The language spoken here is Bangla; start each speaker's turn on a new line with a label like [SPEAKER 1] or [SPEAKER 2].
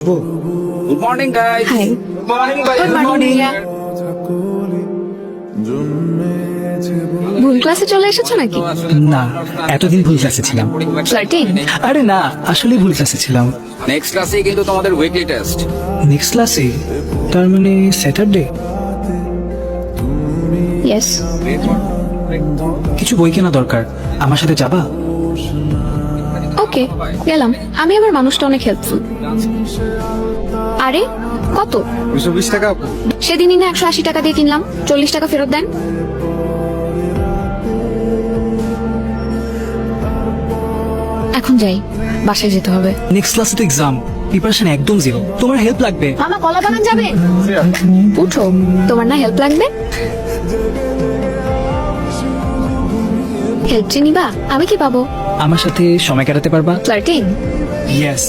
[SPEAKER 1] Good morning guys
[SPEAKER 2] Hi.
[SPEAKER 1] Good morning ভাই
[SPEAKER 2] Good morning, ভুল ক্লাসে চলে এসেছ নাকি?
[SPEAKER 3] না এতদিন ভুল ক্লাসে ছিলাম।
[SPEAKER 2] ফ্লার্টিং
[SPEAKER 3] আরে না আসলে ভুল ক্লাসে ছিলাম।
[SPEAKER 1] নেক্সট ক্লাসে কিন্তু তোমাদের উইকলি টেস্ট
[SPEAKER 3] নেক্সট ক্লাসে তার মানে স্যাটারডে
[SPEAKER 2] ইয়েস
[SPEAKER 3] কিছু বই কেনা দরকার। আমার সাথে যাবা?
[SPEAKER 2] ওকে গেলাম। আমি আমার মানুষটা অনেক হেল্পফুল আরে কত?
[SPEAKER 1] দুশো বিশ টাকা
[SPEAKER 2] সেদিনই না একশো আশি টাকা দিয়ে কিনলাম। চল্লিশ টাকা ফেরত দেন। এখন যাই বাসায় যেতে হবে।
[SPEAKER 3] নেক্সট ক্লাসে তো এক্সাম প্রিপারেশন একদম জিরো তোমার হেল্প লাগবে।
[SPEAKER 2] মামা কলা বাগান যাবে? উঠো। তোমার না হেল্প লাগবে? হেল্প যে নিবা আমি কি পাবো?
[SPEAKER 3] আমার সাথে সময় কাটাতে পারবা?
[SPEAKER 2] ফ্লার্টিং?
[SPEAKER 3] ইয়েস